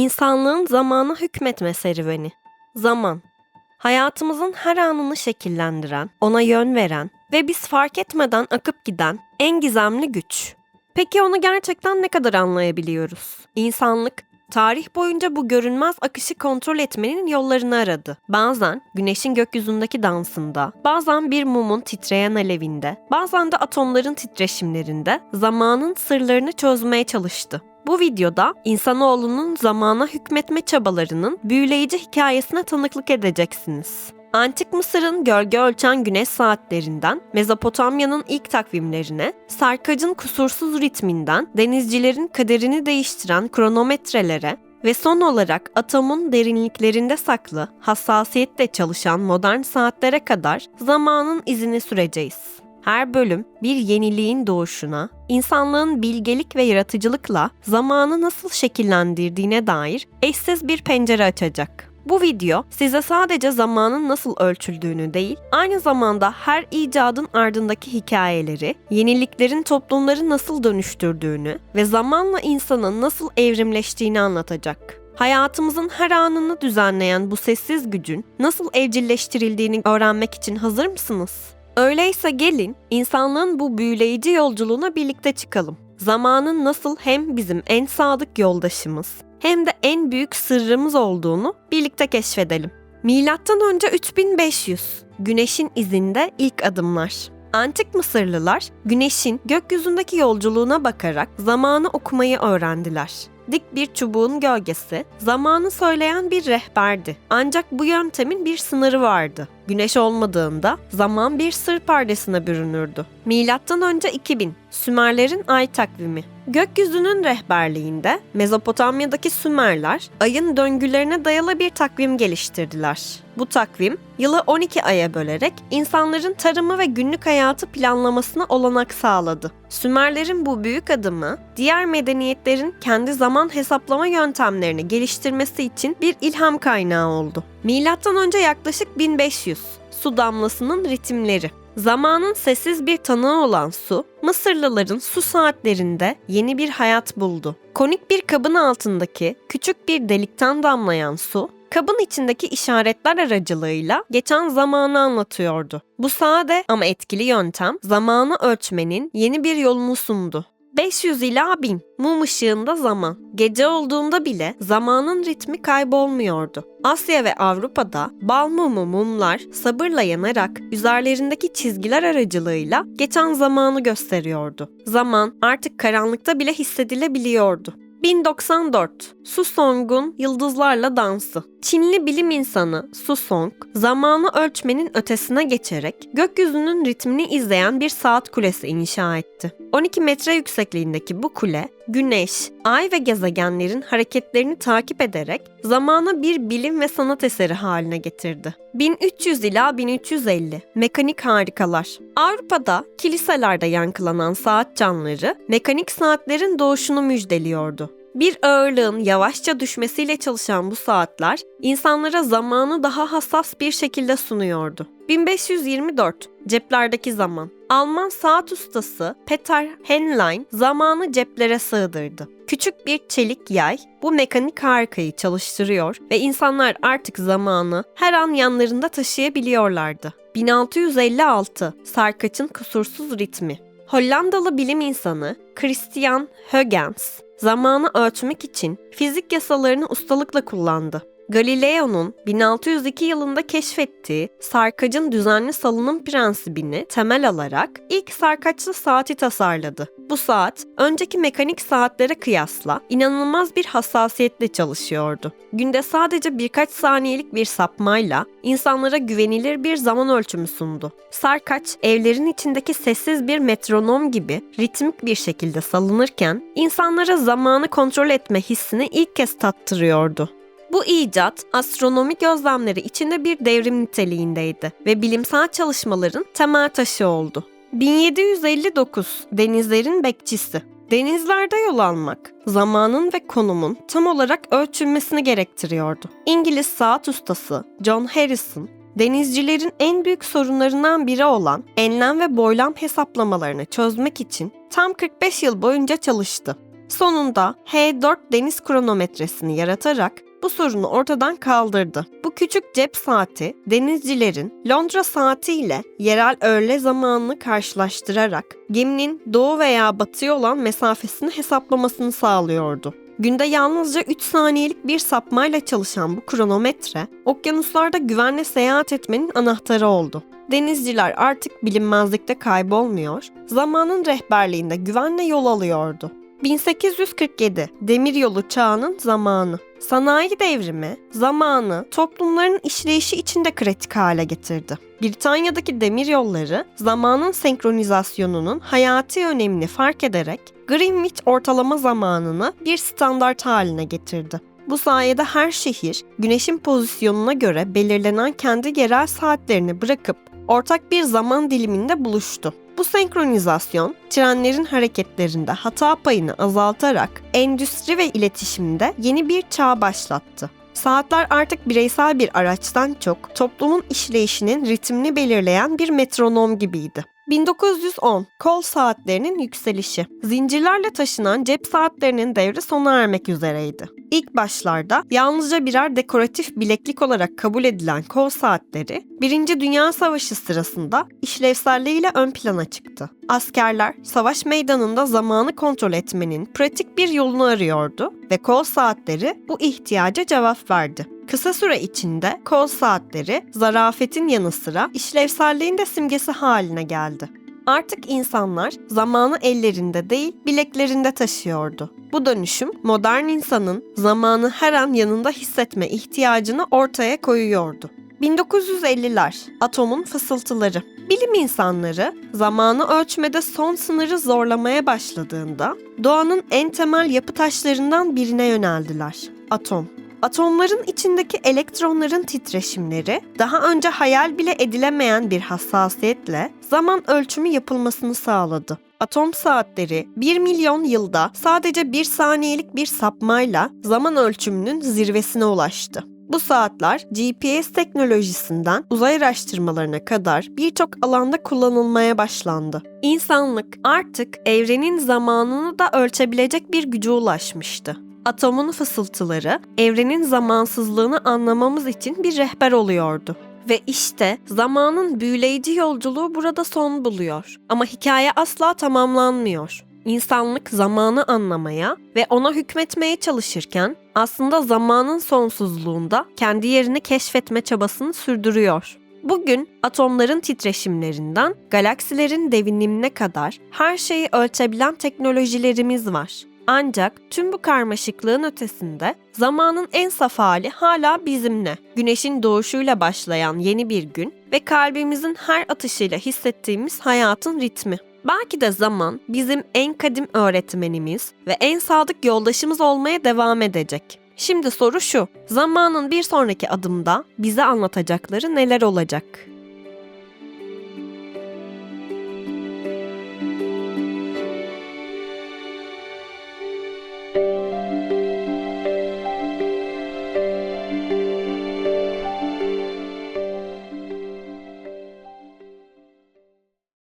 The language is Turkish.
İnsanlığın zamana hükmetme serüveni. Zaman. Hayatımızın her anını şekillendiren, ona yön veren ve biz fark etmeden akıp giden en gizemli güç. Peki onu gerçekten ne kadar anlayabiliyoruz? İnsanlık tarih boyunca bu görünmez akışı kontrol etmenin yollarını aradı. Bazen güneşin gökyüzündeki dansında, bazen bir mumun titreyen alevinde, bazen de atomların titreşimlerinde zamanın sırlarını çözmeye çalıştı. Bu videoda insanoğlunun zamana hükmetme çabalarının büyüleyici hikayesine tanıklık edeceksiniz. Antik Mısır'ın gölge ölçen güneş saatlerinden, Mezopotamya'nın ilk takvimlerine, sarkacın kusursuz ritminden, denizcilerin kaderini değiştiren kronometrelere ve son olarak atomun derinliklerinde saklı, hassasiyetle çalışan modern saatlere kadar zamanın izini süreceğiz. Her bölüm bir yeniliğin doğuşuna, insanlığın bilgelik ve yaratıcılıkla zamanı nasıl şekillendirdiğine dair eşsiz bir pencere açacak. Bu video size sadece zamanın nasıl ölçüldüğünü değil, aynı zamanda her icadın ardındaki hikayeleri, yeniliklerin toplumları nasıl dönüştürdüğünü ve zamanla insanın nasıl evrimleştiğini anlatacak. Hayatımızın her anını düzenleyen bu sessiz gücün nasıl evcilleştirildiğini öğrenmek için hazır mısınız? Öyleyse gelin insanlığın bu büyüleyici yolculuğuna birlikte çıkalım. Zamanın nasıl hem bizim en sadık yoldaşımız hem de en büyük sırrımız olduğunu birlikte keşfedelim. Milattan önce 3500 Güneşin izinde ilk adımlar. Antik Mısırlılar güneşin gökyüzündeki yolculuğuna bakarak zamanı okumayı öğrendiler. Dik bir çubuğun gölgesi zamanı söyleyen bir rehberdi. Ancak bu yöntemin bir sınırı vardı. Güneş olmadığında zaman bir sır perdesine bürünürdü. Milattan önce 2000 Sümerlerin ay takvimi. Gökyüzünün rehberliğinde Mezopotamya'daki Sümerler ayın döngülerine dayalı bir takvim geliştirdiler. Bu takvim yılı 12 aya bölerek insanların tarımı ve günlük hayatı planlamasına olanak sağladı. Sümerlerin bu büyük adımı diğer medeniyetlerin kendi zaman hesaplama yöntemlerini geliştirmesi için bir ilham kaynağı oldu. Milattan önce yaklaşık 1500 su damlasının ritimleri. Zamanın sessiz bir tanığı olan su, Mısırlıların su saatlerinde yeni bir hayat buldu. Konik bir kabın altındaki küçük bir delikten damlayan su, kabın içindeki işaretler aracılığıyla geçen zamanı anlatıyordu. Bu sade ama etkili yöntem zamanı ölçmenin yeni bir yolunu sundu. 500 ila 1000 mum ışığında zaman. Gece olduğunda bile zamanın ritmi kaybolmuyordu. Asya ve Avrupa'da bal mumu mumlar sabırla yanarak üzerlerindeki çizgiler aracılığıyla geçen zamanı gösteriyordu. Zaman artık karanlıkta bile hissedilebiliyordu. 1094 Su Song'un Yıldızlarla Dansı Çinli bilim insanı Su Song, zamanı ölçmenin ötesine geçerek gökyüzünün ritmini izleyen bir saat kulesi inşa etti. 12 metre yüksekliğindeki bu kule, güneş, ay ve gezegenlerin hareketlerini takip ederek zamanı bir bilim ve sanat eseri haline getirdi. 1300 ila 1350 Mekanik harikalar. Avrupa'da kiliselerde yankılanan saat canları mekanik saatlerin doğuşunu müjdeliyordu. Bir ağırlığın yavaşça düşmesiyle çalışan bu saatler insanlara zamanı daha hassas bir şekilde sunuyordu. 1524 Ceplerdeki zaman Alman saat ustası Peter Henlein zamanı ceplere sığdırdı. Küçük bir çelik yay bu mekanik harikayı çalıştırıyor ve insanlar artık zamanı her an yanlarında taşıyabiliyorlardı. 1656 Sarkaç'ın kusursuz ritmi Hollandalı bilim insanı Christian Huygens zamanı ölçmek için fizik yasalarını ustalıkla kullandı. Galileo'nun 1602 yılında keşfettiği sarkacın düzenli salınım prensibini temel alarak ilk sarkaçlı saati tasarladı. Bu saat önceki mekanik saatlere kıyasla inanılmaz bir hassasiyetle çalışıyordu. Günde sadece birkaç saniyelik bir sapmayla insanlara güvenilir bir zaman ölçümü sundu. Sarkaç evlerin içindeki sessiz bir metronom gibi ritmik bir şekilde salınırken insanlara zamanı kontrol etme hissini ilk kez tattırıyordu. Bu icat astronomi gözlemleri içinde bir devrim niteliğindeydi ve bilimsel çalışmaların temel taşı oldu. 1759 Denizlerin Bekçisi Denizlerde yol almak, zamanın ve konumun tam olarak ölçülmesini gerektiriyordu. İngiliz saat ustası John Harrison, denizcilerin en büyük sorunlarından biri olan enlem ve boylam hesaplamalarını çözmek için tam 45 yıl boyunca çalıştı. Sonunda H4 deniz kronometresini yaratarak bu sorunu ortadan kaldırdı. Bu küçük cep saati denizcilerin Londra saati ile yerel öğle zamanını karşılaştırarak geminin doğu veya batıya olan mesafesini hesaplamasını sağlıyordu. Günde yalnızca 3 saniyelik bir sapmayla çalışan bu kronometre, okyanuslarda güvenle seyahat etmenin anahtarı oldu. Denizciler artık bilinmezlikte kaybolmuyor, zamanın rehberliğinde güvenle yol alıyordu. 1847 Demiryolu çağının zamanı. Sanayi devrimi zamanı toplumların işleyişi içinde kritik hale getirdi. Britanya'daki demiryolları zamanın senkronizasyonunun hayati önemini fark ederek Greenwich ortalama zamanını bir standart haline getirdi. Bu sayede her şehir güneşin pozisyonuna göre belirlenen kendi yerel saatlerini bırakıp ortak bir zaman diliminde buluştu. Bu senkronizasyon trenlerin hareketlerinde hata payını azaltarak endüstri ve iletişimde yeni bir çağ başlattı. Saatler artık bireysel bir araçtan çok toplumun işleyişinin ritmini belirleyen bir metronom gibiydi. 1910 kol saatlerinin yükselişi. Zincirlerle taşınan cep saatlerinin devri sona ermek üzereydi. İlk başlarda yalnızca birer dekoratif bileklik olarak kabul edilen kol saatleri, Birinci Dünya Savaşı sırasında işlevselliğiyle ön plana çıktı. Askerler savaş meydanında zamanı kontrol etmenin pratik bir yolunu arıyordu ve kol saatleri bu ihtiyaca cevap verdi. Kısa süre içinde kol saatleri zarafetin yanı sıra işlevselliğin de simgesi haline geldi. Artık insanlar zamanı ellerinde değil bileklerinde taşıyordu. Bu dönüşüm modern insanın zamanı her an yanında hissetme ihtiyacını ortaya koyuyordu. 1950'ler atomun fısıltıları. Bilim insanları zamanı ölçmede son sınırı zorlamaya başladığında doğanın en temel yapı taşlarından birine yöneldiler. Atom. Atomların içindeki elektronların titreşimleri daha önce hayal bile edilemeyen bir hassasiyetle zaman ölçümü yapılmasını sağladı. Atom saatleri 1 milyon yılda sadece 1 saniyelik bir sapmayla zaman ölçümünün zirvesine ulaştı. Bu saatler GPS teknolojisinden uzay araştırmalarına kadar birçok alanda kullanılmaya başlandı. İnsanlık artık evrenin zamanını da ölçebilecek bir güce ulaşmıştı. Atomun fısıltıları evrenin zamansızlığını anlamamız için bir rehber oluyordu. Ve işte zamanın büyüleyici yolculuğu burada son buluyor. Ama hikaye asla tamamlanmıyor. İnsanlık zamanı anlamaya ve ona hükmetmeye çalışırken aslında zamanın sonsuzluğunda kendi yerini keşfetme çabasını sürdürüyor. Bugün atomların titreşimlerinden galaksilerin devinimine kadar her şeyi ölçebilen teknolojilerimiz var. Ancak tüm bu karmaşıklığın ötesinde zamanın en saf hali hala bizimle. Güneşin doğuşuyla başlayan yeni bir gün ve kalbimizin her atışıyla hissettiğimiz hayatın ritmi. Belki de zaman bizim en kadim öğretmenimiz ve en sadık yoldaşımız olmaya devam edecek. Şimdi soru şu, zamanın bir sonraki adımda bize anlatacakları neler olacak?